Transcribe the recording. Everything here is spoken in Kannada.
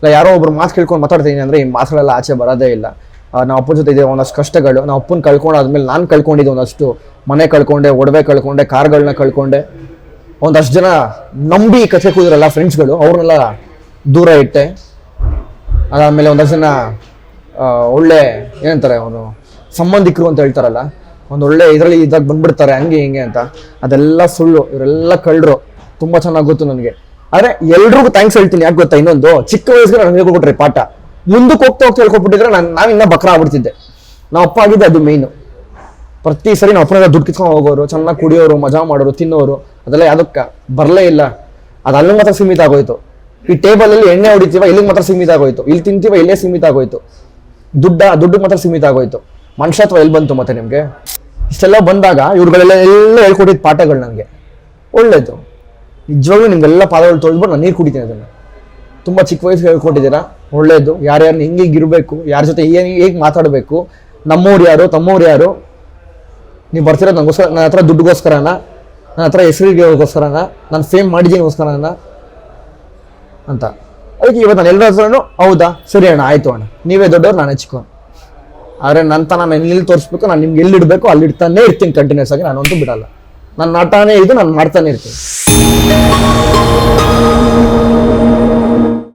ಇಲ್ಲ, ಯಾರೋ ಒಬ್ರು ಮಾಸ್ಕ್ ಕೇಳ್ಕೊಂಡು ಮಾತಾಡ್ತೀನಿ ಅಂದರೆ ಈ ಮಾತುಗಳೆಲ್ಲ ಆಚೆ ಬರೋದೇ ಇಲ್ಲ. ನಾವು ಅಪ್ಪನ ಜೊತೆ ಇದೆ ಒಂದಷ್ಟು ಕಷ್ಟಗಳು. ನಾವು ಅಪ್ಪನ ಕಳ್ಕೊಂಡಾದ್ಮೇಲೆ ನಾನು ಕಳ್ಕೊಂಡಿದ್ದೆ ಒಂದಷ್ಟು ಮನೆ ಕಳ್ಕೊಂಡೆ, ಒಡವೆ ಕಳ್ಕೊಂಡೆ, ಕಾರ್ಗಳನ್ನ ಕಳ್ಕೊಂಡೆ. ಒಂದಷ್ಟು ಜನ ನಂಬಿ ಕಥೆ ಕೂದಿರಲ್ಲ ಫ್ರೆಂಡ್ಸ್ಗಳು ಅವ್ರನ್ನೆಲ್ಲ ದೂರ ಇಟ್ಟೆ. ಅದಾದಮೇಲೆ ಒಂದಷ್ಟು ಜನ ಒಳ್ಳೆ ಏನಂತಾರೆ ಅವನು, ಸಂಬಂಧಿಕರು ಅಂತ ಹೇಳ್ತಾರಲ್ಲ, ಒಂದು ಒಳ್ಳೆ ಇದರಲ್ಲಿ ಇದಾಗ ಬಂದ್ಬಿಡ್ತಾರೆ, ಹಂಗೆ ಹಿಂಗೆ ಅಂತ. ಅದೆಲ್ಲ ಸುಳ್ಳು, ಇವರೆಲ್ಲ ಕಳ್ಳರು ತುಂಬ ಚೆನ್ನಾಗಿ ಗೊತ್ತು ನನಗೆ. ಆದರೆ ಎಲ್ರಿಗೂ ಥ್ಯಾಂಕ್ಸ್ ಹೇಳ್ತೀನಿ. ಯಾಕೆ ಗೊತ್ತಾ? ಇನ್ನೊಂದು, ಚಿಕ್ಕ ವಯಸ್ಸಿಗೆ ನಾನು ಹೇಳ್ಕೊಟ್ರಿ ಪಾಠ. ಮುಂದಕ್ಕೆ ಹೋಗ್ತಾ ಹೋಗ್ತಾ ಹೇಳ್ಕೊಟ್ಬಿಟ್ಟಿದ್ರೆ ನಾನು ನಾನು ಇನ್ನೂ ಬಕ್ರ ಆಗ್ಬಿಡ್ತಿದ್ದೆ. ನಾವು ಅಪ್ಪ ಆಗಿದ್ದೆ ಅದು ಮೇಯ್ನು ಪ್ರತಿ ಸರಿ ನಾವು ಅಪ್ಪನ ದುಡ್ಡು ಕಿತ್ಕೊಂಡು ಹೋಗೋರು, ಚೆನ್ನಾಗಿ ಕುಡಿಯೋರು, ಮಜಾ ಮಾಡೋರು, ತಿನ್ನೋರು, ಅದೆಲ್ಲ ಯಾವುದಕ್ಕೆ ಬರಲೇ ಇಲ್ಲ. ಅದು ಅಲ್ಲಿ ಮಾತ್ರ ಸೀಮಿತ ಆಗೋಯ್ತು. ಈ ಟೇಬಲಲ್ಲಿ ಎಣ್ಣೆ ಹೊಡಿತೀವ ಇಲ್ಲಿಗೆ ಮಾತ್ರ ಸೀಮಿತ ಆಗೋಯ್ತು. ಇಲ್ಲಿ ತಿಂತೀವ, ಇಲ್ಲೇ ಸೀಮಿತ ಆಗೋಯ್ತು. ದುಡ್ಡ, ದುಡ್ಡು ಮಾತ್ರ ಸೀಮಿತ ಆಗೋಯ್ತು. ಮನುಷ್ಯತ್ವ ಎಲ್ಲಿ ಬಂತು ಮತ್ತೆ ನಿಮಗೆ? ಇಷ್ಟೆಲ್ಲ ಬಂದಾಗ ಇವ್ರುಗಳೆಲ್ಲ ಎಲ್ಲ ಹೇಳ್ಕೊಟ್ಟಿದ್ದ ಪಾಠಗಳು ನನಗೆ. ಒಳ್ಳೇದು. ನಿಜವಾಗ್ಲೂ ನಿಮ್ಗೆಲ್ಲ ಪಾದಗಳು ತೊಳೆದ್ಬಿಟ್ಟು ನಾನು ನೀರು ಕುಡಿತೀನಿ ಅದನ್ನು. ತುಂಬ ಚಿಕ್ಕ ವಯಸ್ಸು ಹೇಳ್ಕೊಟ್ಟಿದ್ದೀರಾ? ಒಳ್ಳೆಯದು ಯಾರ್ಯಾರು ಹಿಂಗೆ ಇರಬೇಕು, ಯಾರ ಜೊತೆ ಏನು ಹೇಗೆ ಮಾತಾಡಬೇಕು ನಮ್ಮವ್ರು ಯಾರು ತಮ್ಮವ್ರು ಯಾರು, ನೀವು ಬರ್ತಿರೋದು ನನಗೋಸ್ಕರ ನನ್ನ ಹತ್ರ ದುಡ್ಡುಗೋಸ್ಕರನ ನನ್ನ ಹತ್ರ ಹೆಸರಿಗೋಸ್ಕರನ, ನಾನು ಫೇಮ್ ಮಾಡಿದ್ದೀನಿಗೋಸ್ಕರನ ಅಂತ. ಅದಕ್ಕೆ ಇವತ್ತು ನಾನು ಎಲ್ಲರ ಹೌದಾ? ಸರಿ ಅಣ್ಣ, ಆಯಿತು ಅಣ್ಣ. ನೀವೇ ದೊಡ್ಡವ್ರು, ನಾನು ಚಿಕ್ಕವನು ಆದರೆ ನನ್ನ ತನ ನಾನು ಎಲ್ಲಿ ತೋರಿಸ್ಬೇಕು, ನಾನು ನಿಮ್ಗೆ ಎಲ್ಲಿ ಇಡಬೇಕು ಅಲ್ಲಿ ಇಡ್ತಾನೆ ಇರ್ತೀನಿ ಕಂಟಿನ್ಯೂಸ್ ಆಗಿ ನಾನು ನಾನಂತೂ ಬಿಡಲ್ಲ. ನನ್ನ ನಟನೇ ಇದು ನಾನು ಮಾಡ್ತಾನೆ ಇರ್ತೀನಿ. Thank you.